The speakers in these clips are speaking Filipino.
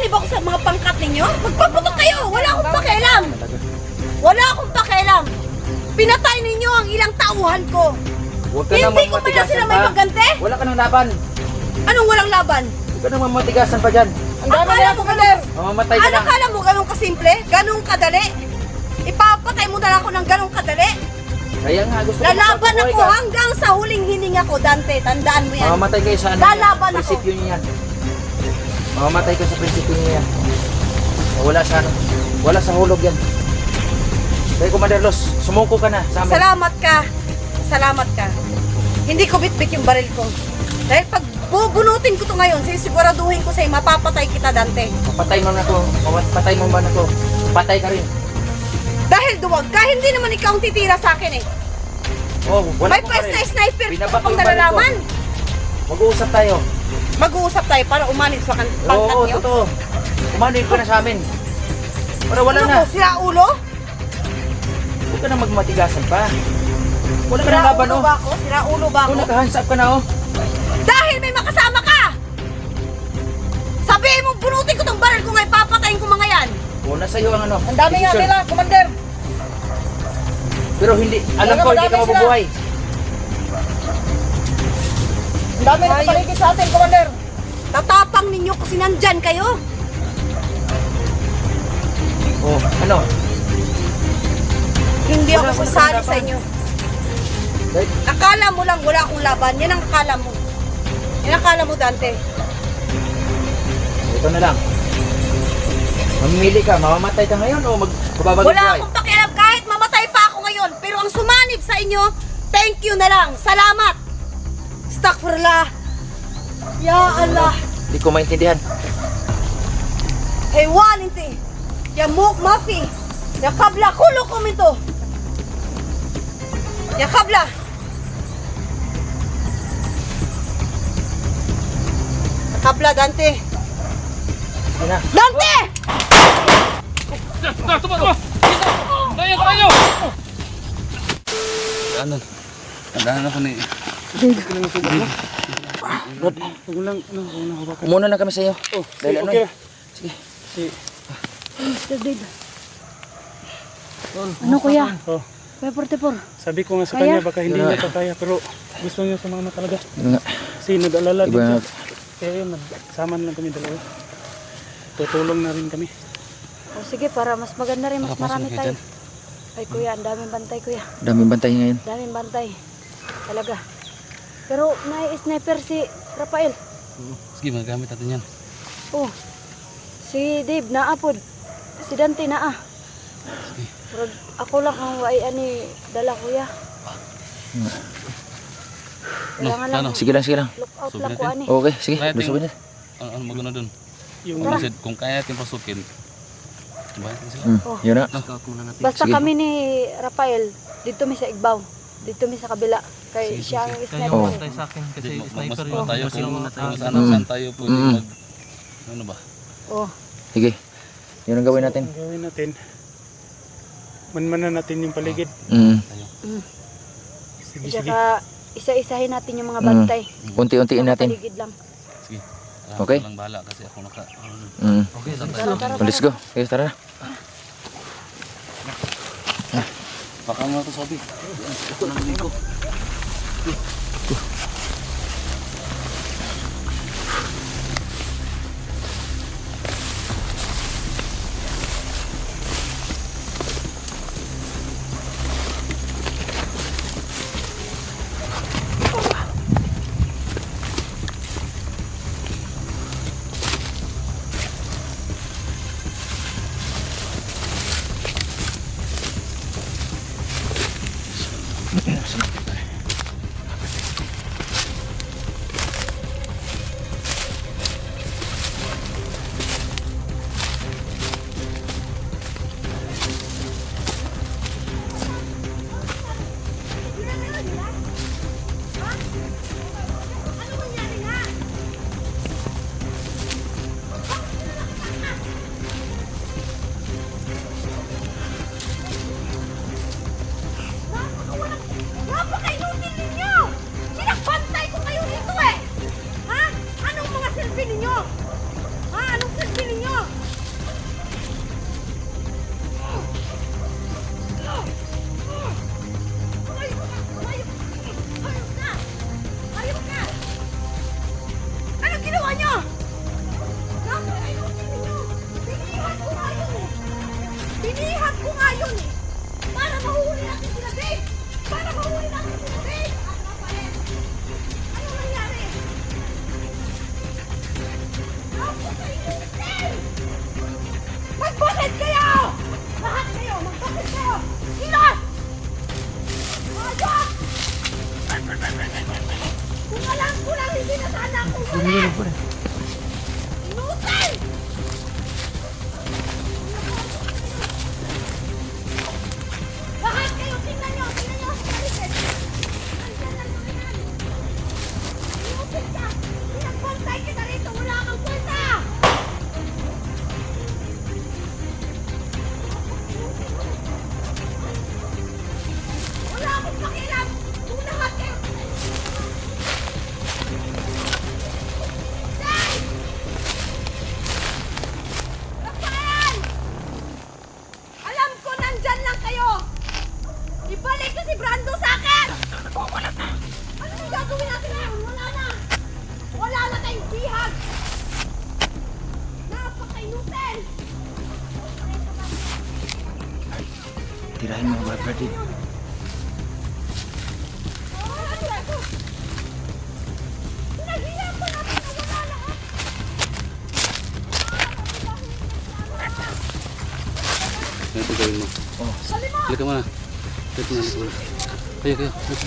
Sumanib ako sa mga pangkat ninyo? Magpaputok kayo! Wala akong pakialam! Wala akong pakialam! Pinatay ninyo ang ilang tauhan ko! Huwag ka Hindi ko mamatigasan sila may pa. pagganti? Wala ka nang laban. Anong walang laban? Huwag ka nang mamatigasan pa dyan. Akala mo ganun? Mamamatay ka Ano lang. akala mo ganun kasimple? Ganun kadali? Ipapatay mo na lang ako ng ganun kadali? Kaya nga gusto ko Lalaban ako ka. hanggang sa huling hininga ko, Dante. Tandaan mo yan. Mamamatay kayo sa ano Lalaban ako. Prinsipyo niyo yan. Mamamatay ka sa prinsipyo niyo yan. Wala sa ano. Wala sa hulog yan. Kaya Commander Los, sumuko ka na sa amin. Salamat ka. Salamat ka. Hindi ko bitbit yung baril ko. Dahil pag bubunutin ko to ngayon, sisiguraduhin ko sa'yo, mapapatay kita, Dante. Patay mo na to. Patay mo ba na to? Patay ka rin. Dahil duwag ka, hindi naman ikaw ang titira sa akin eh. Oh, wala May ko pa sniper Binaba ko pang ko. nalalaman. Mag-uusap tayo. Mag-uusap tayo para umanid sa kan pangkat Oo, niyo. totoo. Kumanin ka na sa amin. Para wala Ano na. ko, sira ulo? Huwag ka na magmatigasan pa. Wala ka Sira na laban, ulo oh. ba ako? Sira ulo ba ako? Kung nakahands up ka na, oh. Dahil may makasama ka! Sabihin mo, bunutin ko tong baril ko ngayon, papatayin ko mga yan. Una sa'yo ang ano. Ang dami nga decision. nila, Commander. Pero hindi, alam Kaya ko, hindi madami ka sila. mabubuhay. Ang dami na paligid sa atin, Commander. Tatapang ninyo kasi nandyan kayo. Oh, ano? Hindi Wala ako sasali sa inyo. Akala mo lang wala akong laban. Yan ang akala mo. Yan ang akala mo, Dante. ito na lang. Mamimili ka, mamamatay ka ngayon o mag magbabagay Wala akong pakialam kahit mamatay pa ako ngayon. Pero ang sumanib sa inyo, thank you na lang. Salamat. Astaghfirullah. Ya Allah. Hindi ko maintindihan. Hewan inti. Ya muk mafi. Ya kabla kulo kumito. Ya kabla. Ya kabla Dante. Na. Dante! Ano? Tandaan ako ni... Muna na kami sa iyo. Oh, Dahil ano? okay. Sige. Ano kuya? Oh. Kuya Portepor. Sabi ko nga sa kanya, baka hindi niya pa kaya, pero gusto niya sumama talaga. Nga. Kasi nag-alala Iba na. dito. Kaya yun, nagsama na lang kami dalawa. Tutulong na rin kami. O sige, para mas maganda rin, mas marami tayo. Ay kuya, ang daming bantay kuya. Daming bantay ngayon. Daming bantay. Talaga. Pero may sniper si Rafael. Sige, magagamit natin yan. Oh. Si Dave naapod. Si Dante naa. Pero ako lang ang way ani dala kuya. Kailangan lang ano? Sige lang, sige lang. look out lang ko natin. ani. Okay, sige. Kaya ting- Lusobin na. Ano, ano magano dun? Yung nasid, kung kaya natin pasukin, natin sila. Hmm, Oh. yun na. Natin. Basta Sige. kami ni Rafael dito mi sa Igbaw. Dito mi sa kabila. Kay siya ang sniper. Oh. eh. sa akin kasi mas sniper mas yun. tayo Mas kung, yung kung mga saan, Mm. saan tayo pwede Mm. mag... Ano ba? Oh. Sige. Yun ang gawin natin. Ang gawin natin, manmanan natin yung paligid. Mm. Mm. Sige, sige. Tsaka isa-isahin natin yung mga Mm. bantay. Unti-untiin Mga natin. paligid lang. Sige. Ah, Okay. Walang bala kasi ako naka... Mm. Okay, Tara, tara, let's go. Okay, tara na. Baka na ito sabi. Ito lang ko. Good luck. Si...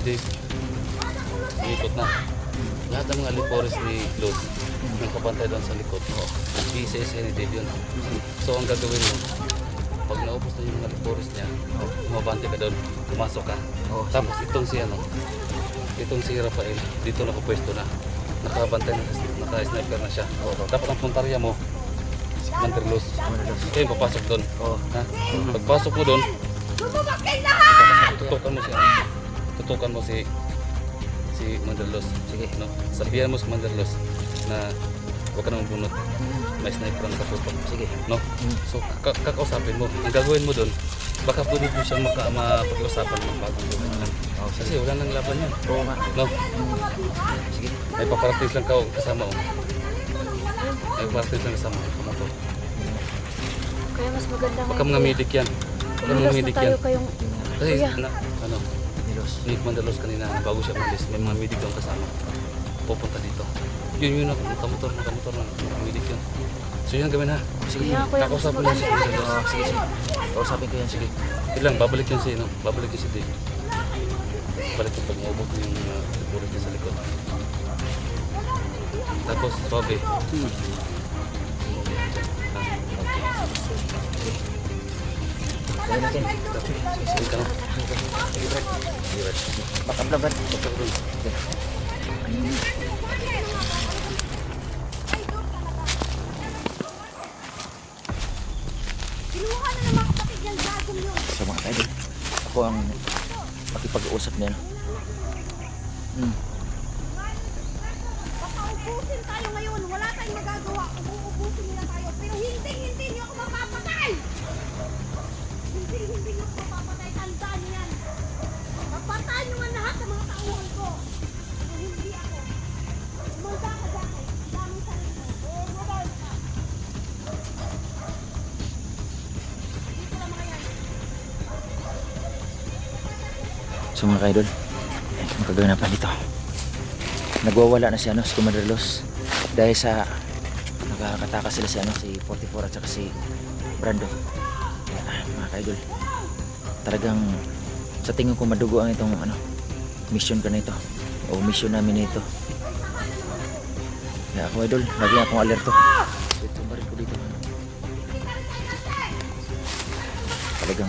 Dave. Ikot na. Lahat ng mga alipores ni Luz nakapantay doon sa likod. BCS ni Dave yun. So ang gagawin mo, pag naubos na yung mga alipores niya, mabante ka doon, pumasok ka. Oo. Tapos itong si ano, itong si Rafael, dito nakapwesto na. Nakabantay na, naka-sniper na siya. Dapat ang puntarya mo. Ikaw yung papasok doon. Oo. Ha? Pagpasok mo doon, tutukan mo si tutukan mo si si Commander Luz. Sige. No? Sabihan mo si Commander Luz na huwag ka na mabunot. May sniper ang nakatutok. Sige. No? So, ka- kakausapin mo. Ang gagawin mo doon, baka pwede mo siyang maka mapag-usapan ng bagong gawin lang. Oh, Kasi wala nang laban yan. Oo nga. No? Sige. May paparating lang ka kasama mo. May paparating lang kasama mo. Kumato. Kaya mas maganda Baka mga medic yan. Baka mga tayo yan. kayong... Kasi, na, ano, Nilos. ni Commander Los kanina, bago siya umalis, may mga medic doon kasama. Pupunta dito. Yun yun, nakamotor, nakamotor na, mga medic yun. So yun gawin ha. Sige. Mas Kakausapin Los. Oh, sige, sige. Kausapin ko yan, sige. Ilang, babalik yun si, no? babalik yun si Dave. Balik yung pag maubos mo yung uh, niya sa likod. Tapos, sabi, Gawin natin. sige ka na. Makapla, Brad. Kinuha na ng mga kapatid niyang gagong yun. So mga kaidol, ako ang makipag-uusap niya. So mga kaidol, ang gagawin na pa dito. Nagwawala na si ano, si Commander. Dahil sa nakakatakas sila si ano, si 44 at saka si Brando. Kaya, mga kaidol, talagang sa tingin ko madugo ang itong ano, mission ko na ito. O mission namin na ito. Kaya ako idol, lagi akong alerto. Ito ba rin ko dito. Talagang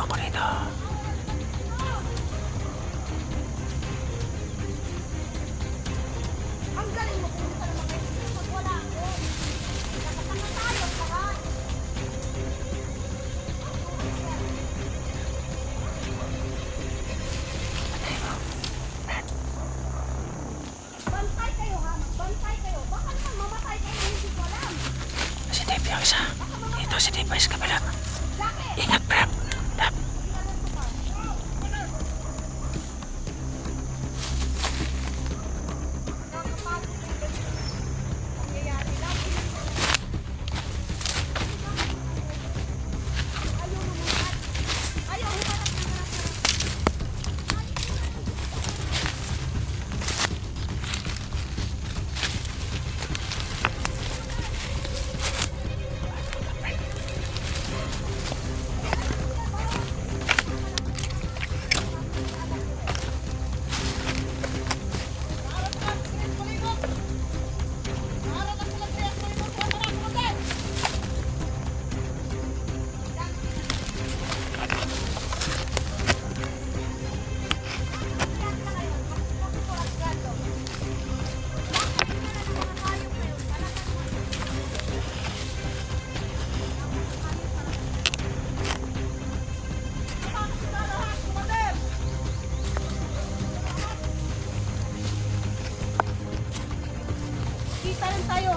わこれだ。Tayo.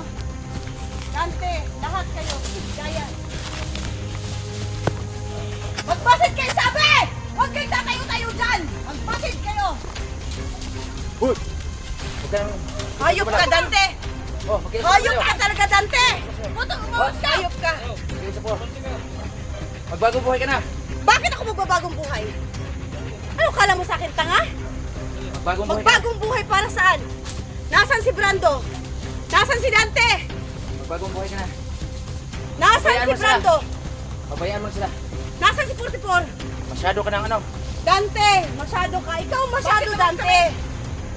Dante, lahat kayo. Giant. Magbasid kayo sabi! Huwag kayo tatayo-tayo dyan! Magbasid kayo! Uy! Huwag ka nang... Hayop ka, Dante! Oh, makinig Hayop ka talaga, Dante! Puto, umawag ka! Hayop ka! Magbagong buhay ka na. Bakit ako magbabagong buhay? Ano kala mo sa akin, tanga? Magbagong buhay. Magbagong buhay para saan? Nasaan si Brando? Nasaan si Dante? Magbagong buhay ka na. Nasaan Pabayaan si mo sila. Brando? Pabayaan mo na sila. Nasaan si 44? Masyado ka ng ano. Dante, masyado ka. Ikaw masyado, Dante.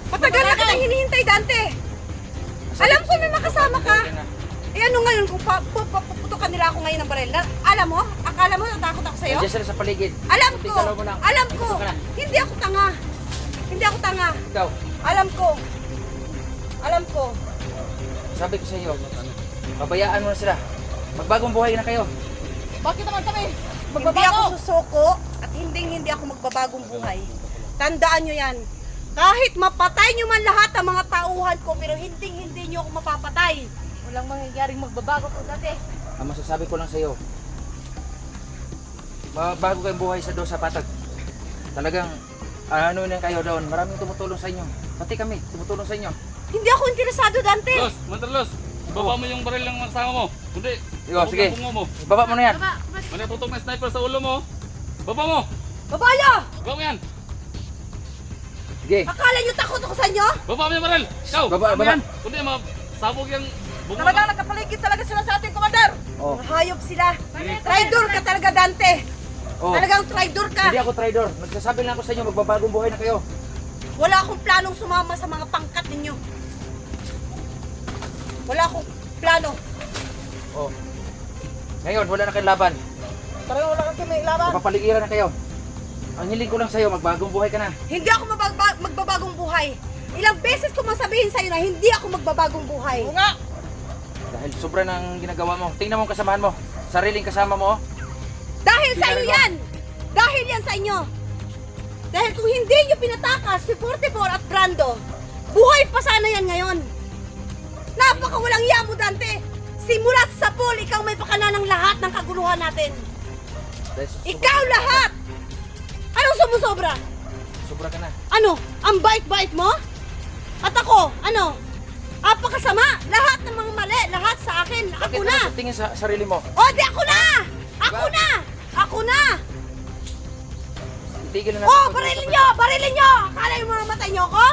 Matagal na kitang hinihintay, Dante. Alam ko may makasama ka. Eh ano ngayon kung pa, pu- pa- puputukan nila ako ngayon ng baril? Na, alam mo? Akala mo natakot ako sa'yo? Nandiyan sila sa paligid. Alam ko. mo. Alam ko. Puto ka na. Hindi ako tanga. Hindi ako tanga. Ikaw, Alam ko. Alam ko. Sabi ko sa iyo, pabayaan mo na sila. Magbagong buhay na kayo. Bakit naman kami? Hindi ako susuko at hindi hindi ako magbabagong buhay. Tandaan nyo yan. Kahit mapatay nyo man lahat ang mga tauhan ko, pero hindi hindi nyo ako mapapatay. Walang mangyayaring magbabago ko dati. Ang masasabi ko lang sa iyo, bago kayong buhay sa doon sa patag. Talagang ano na kayo doon. Maraming tumutulong sa inyo. Pati kami, tumutulong sa inyo. Hindi ako interesado, Dante. Los, Mantalos, baba mo yung baril ng kasama mo. Kundi, Yo, sige. bungo mo. Baba mo na yan. May natutok na sniper sa ulo mo. Baba mo. Babayo! Baba mo yan. Sige. Akala nyo takot ako sa inyo? Baba mo yung baril. Ikaw, Baba, mo baba. yan. Kundi, sabog yung bungo Talagang mo. nagkapaligid talaga sila sa ating commander. Oh. Mga hayop sila. Traitor ka talaga, Dante. Oh. Talagang traitor ka. Hindi ako traidor. Nagsasabi lang ako sa inyo, magbabagong buhay na kayo. Wala akong planong sumama sa mga pangkat ninyo. Wala akong plano. Oh. Ngayon, wala na kayong laban. Talagang wala kang may laban. Mapapaligiran na kayo. Ang hiling ko lang sa iyo, magbagong buhay ka na. Hindi ako mabagba- magbabagong buhay. Ilang beses ko masabihin sa'yo na hindi ako magbabagong buhay. Oo nga. Dahil sobra ng ginagawa mo. Tingnan mo ang kasamahan mo. Sariling kasama mo. oh. Dahil sa inyo Tingnan yan. Dahil yan sa inyo. Dahil kung hindi nyo pinatakas si 44 at Brando, buhay pa sana yan ngayon. Napaka walang yamo, Dante. Simulat sa pool, ikaw may pakana ng lahat ng kaguluhan natin. Ikaw lahat! Anong sumusobra? Sobra ka na. Ano? Ang bait-bait mo? At ako, ano? Apakasama! Lahat ng mga mali, lahat sa akin, Bakit ako mo na! sa tingin sa sarili mo? O, di ako na! Ako Diba? na! Ako na! Itigil na. Oh, barilin na- nyo! Barilin nyo! Akala yung mga matay nyo ako?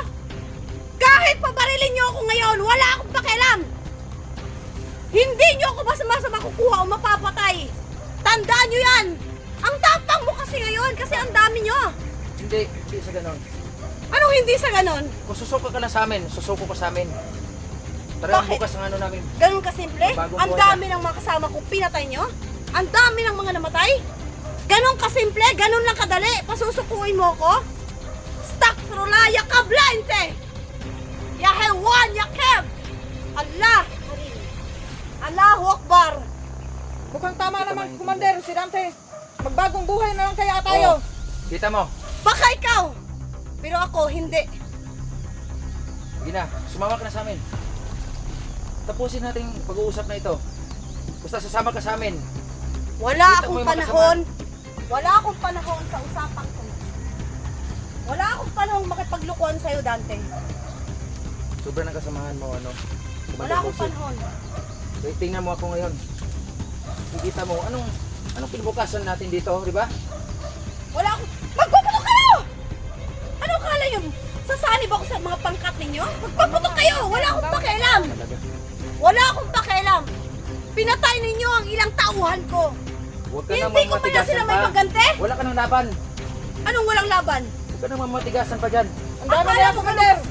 Kahit pa barilin nyo ako ngayon, wala akong pakialam! Hindi nyo ako basta-basta makukuha o mapapatay! Tandaan nyo yan! Ang tapang mo kasi ngayon kasi ang dami nyo! Hindi, hindi sa ganon. Anong hindi sa ganon? Kung susuko ka lang sa amin, susuko ka sa amin. Talagang Bakit? bukas ang ano namin. Ganun kasimple? Bagong Ang buhay dami ng mga kasama kong pinatay nyo? Ang dami ng mga namatay? Ganun kasimple? Ganun lang kadali? Pasusukuin mo ko? Stakfirullah, yakablante! Yahewan, yakeb! Allah! Karim. Allahu Akbar! Mukhang tama naman, Commander, si Dante. Magbagong buhay na lang kaya tayo. Oh, kita mo. Baka ikaw! Pero ako, hindi. Sige na, sumama ka na sa amin. Tapusin natin pag-uusap na ito. Basta sasama ka sa amin. Wala Kita mo akong yung panahon. Wala akong panahon sa usapan ko. Wala akong panahon makipaglukuhan sa'yo, Dante. Sobrang ng kasamahan mo, ano. Wala akong panahon. Wait, tingnan mo ako ngayon. Kita mo, anong anong kinabukasan natin dito, di ba? Wala akong... Magpuputok kayo! Ano kala yun? Sasanib ako sa mga pangkat ninyo? Magpaputok kayo! Wala akong pakialam! Wala akong pakialam! Pinatay ninyo ang ilang tauhan ko! Huwag ka Hindi namang ko na matigasan sila may pa. Wala ka nang laban. Anong walang laban? Huwag ka namang matigasan pa dyan. Ang dami Akala nila, mo.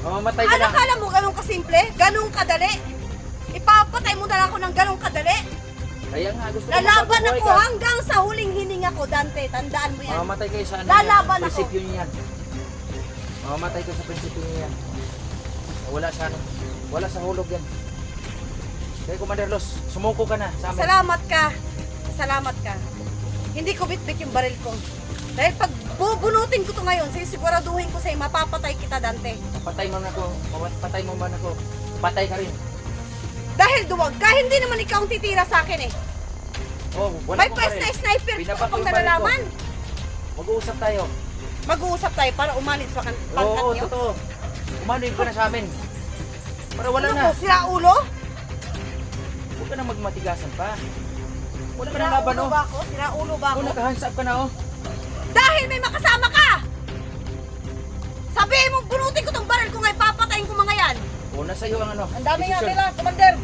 Mamamatay ka Ano na. kala mo ganun kasimple? Ganun kadali? Ipapatay mo na lang ako ng ganun kadali? Kaya nga, gusto ko Lalaban ako ka. hanggang sa huling hininga ko, Dante. Tandaan mo yan. Mamamatay kayo sa ano Lalaban yan, ako. prinsipyo niyan. Mamamatay kayo sa prinsipyo niyan. Wala sa ano, wala sa hulog yan. Kaya Commander Los, sumuko ka na sa amin. Salamat ka. Salamat ka. Hindi ko bitbit yung baril ko. Dahil pag bubunutin ko to ngayon, sisiguraduhin ko sa'yo, mapapatay kita, Dante. Patay mo na ako, patay mo man ako. Patay ka rin. Dahil duwag ka, hindi naman ikaw ang titira sa akin eh. Oh, wala May pwes na sniper ko. nalalaman. Mag-uusap tayo. Mag-uusap tayo para umalis sa kan- pangkat Oo, niyo. totoo. Umanoy ka na sa amin. Para wala Ano na. ko, sira ulo? Huwag ka na magmatigasan pa. Wala ka na laban, ulo oh. ba ako? Sira ulo ba ako? Kung nakahands up ka na, oh. Dahil may makasama ka! Sabihin mo, bunutin ko tong baril ko ngayon, papatayin ko mga yan. O, nasa iyo ang ano. Ang dami nga desisyon. nila, Commander.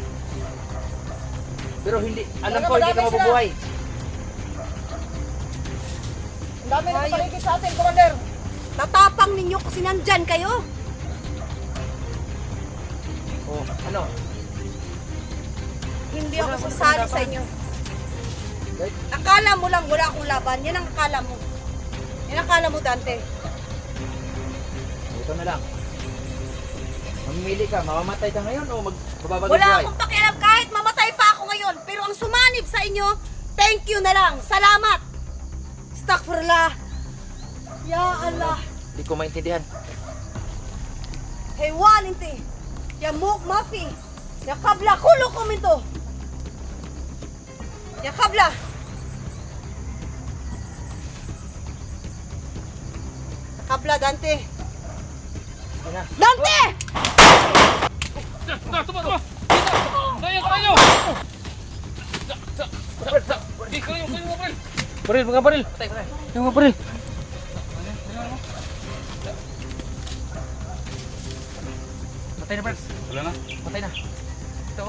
Pero hindi, alam ko, hindi ka madami sila. mabubuhay. Ang dami na paligid sa atin, Commander. Tatapang ninyo kasi nandyan kayo. O, ano? Hindi ako wala sasali sa laban. inyo. Akala mo lang wala akong laban. Yan ang akala mo. Yan ang akala mo, Dante. Ito na lang. Mamimili ka, mamamatay ka ngayon o magbabago Wala buhay? akong pakialam kahit mamatay pa ako ngayon. Pero ang sumanib sa inyo, thank you na lang. Salamat. Astaghfirullah. Ya Allah. Hindi ko maintindihan. Hewan inti. Ya muk mafi. Ya kabla kulo komento. Ya kabla. Kabla Dante. Na. Dante! Na, tuba, tuba! Kayo, kayo! Kayo, kayo! Baril, mga baril. Yung mga baril. Patay na, Brad. Wala na? Patay na. Ito.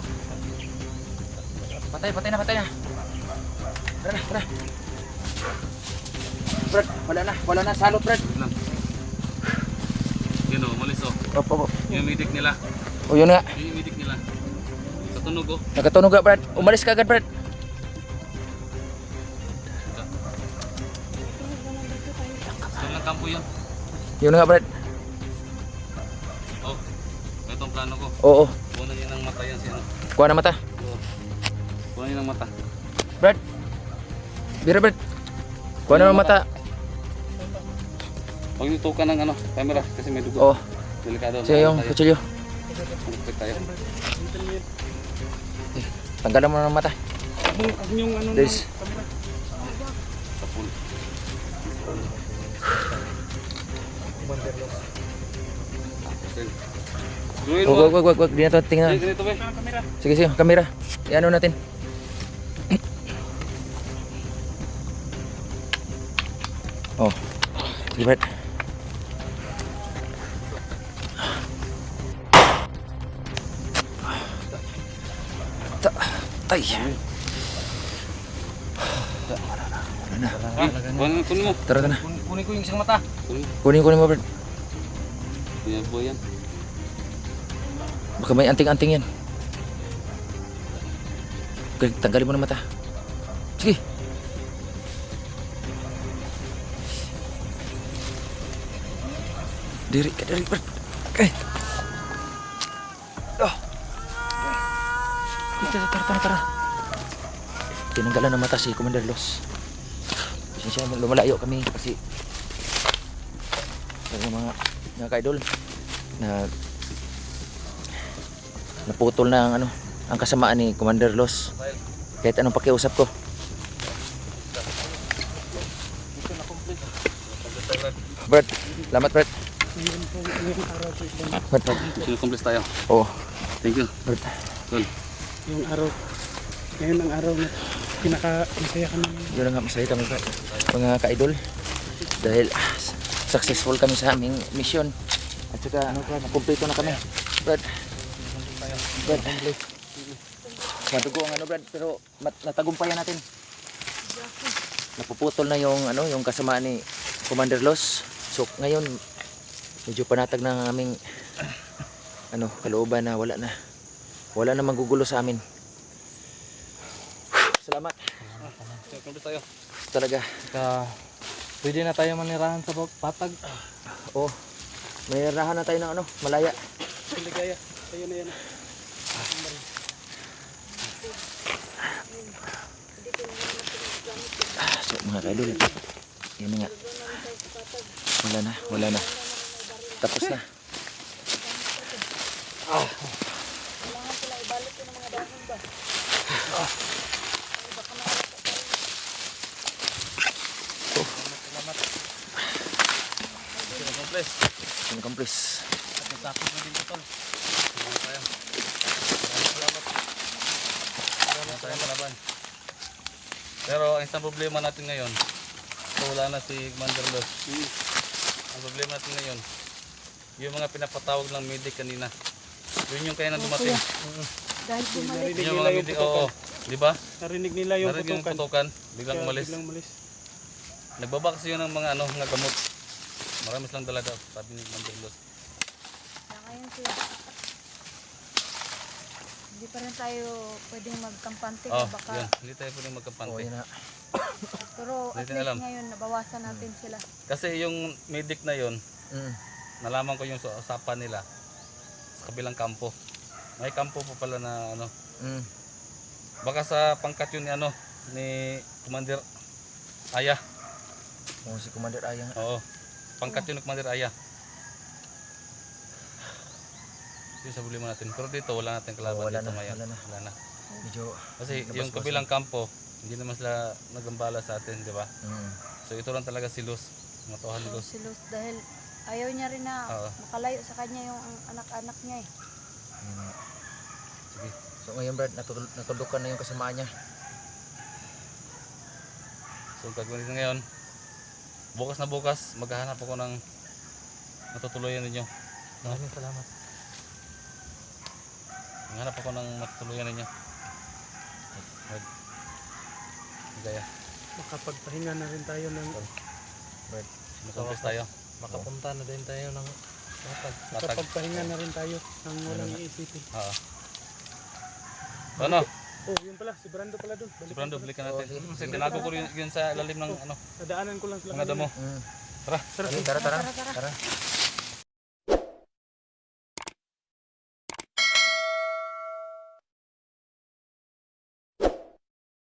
Patay, patay na, patay na. Tara na, tara. Brad, wala na, wala na. Salot, Brad. Wala. Yun o, malis o. Opo, opo. Yung nila. O, yun nga. Yung medic nila. Sa tunog o. Nakatunog ka, Brad. Umalis ka agad, Brad. Saan lang kampo yun? Yun nga, Brad. Oh, ito ang plano ko. Oo, Kunan niya ng mata yan si ano. kuha na mata. Oo. Kunan niya ng mata. Brad. Bira, Brad. Kuha na ng mata. Huwag niyo tukan ng ano, camera kasi may dugo. Oo, Delikado. siya yung kutsilyo. Malapit tayo. Tanggalan mo na ng mata. Yung, yung ano There's-. Gawin mo. Wag, wag, wag, wag. Di na to tingnan. Sige? Ang. Sige, sige. Kamera. Iano natin. Oh. Sige, Brad. Tay. Kunin, kunin mo. Tara, tara. Kunin ko yung isang mata. Kunin. Kunin, kunin mo, Brad. Yan po yan. Baka may anting-anting yan. Tanggalin mo ng mata. Sige. Diri ka, diri, Brad. Okay. Tara, tara, tara, tara. Tinanggalan ng mata si Commander Los. Pasensya na lumalayo kami kasi sa mga mga kaidol na naputol na ang ano ang kasamaan ni Commander Los. Kahit anong pakiusap ko. Araw po ito. Brad, Brad. Sinukumplis tayo. Oo, Thank you. Brad. Tol. Yung araw. Ngayon ang araw na pinaka-masaya ka naman. Yun nga masaya kami Brad. Mga ka-idol. Dahil ah, successful kami sa aming mission. At saka ano Brad, kumpleto na kami. Brad. Brad. Madugo ang ano Brad, pero natagumpayan natin. Napuputol na yung ano, yung kasamaan ni Commander Los. So ngayon medyo panatag na ang aming ano, kalooban na wala na. Wala na magugulo sa amin. Salamat Sinukumplis tayo. talaga. Ka, pwede na tayo manirahan sa patag. Oh, may rahan na tayo ng ano, malaya. Piligaya. Tayo na yan. So mga kaidol, yun na nga. Wala na, wala na. Tapos na. Sinukumplis. Sinukumplis. Tapos na din ito, tol. Salamat tayo. Salamat. Salamat tayo malaban. Pero ang isang problema natin ngayon, so wala na si Commander Los. Ang problema natin ngayon, yung mga pinapatawag ng medic kanina. Yun yung kaya na dumating. Dahil bumalik. Yun yung mga medic, oo. Di ba? Narinig nila yung Narinig yung putukan. putukan, biglang Kaya umalis. Biglang umalis. Nagbaba kasi yun ng mga ano, mga gamot. Marami silang dala daw, sabi ni Commander Los. Na ngayon sila. Hindi pa rin tayo pwedeng magkampante Oh, baka. yun. Hindi tayo pwedeng magkampante. Oh, yun na. Pero at Hindi least alam. ngayon nabawasan natin sila. Kasi yung medic na yun, Mm. nalaman ko yung sa usapan nila sa kabilang kampo. May kampo po pala na ano, Mm. baka sa pangkat yun ni ano, ni Commander Aya. Oh, si Commander Ayang. Oo. Pangkat yun ni Commander Aya. Yun sa problema natin. Pero dito wala natin kalaban Oh, wala dito na, ngayon. wala na. Wala na. Medyo, Kasi yung kabilang kampo, hindi naman sila nagambala sa atin, di ba? mm. So ito lang talaga si Luz. Ni So, Luz. si Luz dahil ayaw niya rin na Oo. makalayo sa kanya yung anak-anak niya eh. Nga. Sige. So ngayon Brad, natul- natulukan na yung kasamaan niya. So gagawin natin ngayon, bukas na bukas, maghahanap ako ng matutuluyan ninyo. Maraming salamat. Maghanap ako ng matutuluyan ninyo. Right. Gaya, Makapagpahinga na rin tayo ng makampis tayo. makapunta na din tayo ng. Patag. Makapagpahinga na rin tayo ng walang iisipin. Oo. Ano? Oh, yun pala, si Brando pala doon. Si Brando, balikan natin. Sige. Kasi tinago ko rin yun sa lalim ng ano, Nadaanan ko lang sila. mga damo. Mm. Tara. Tara, tara, tara. Tara, tara. tara.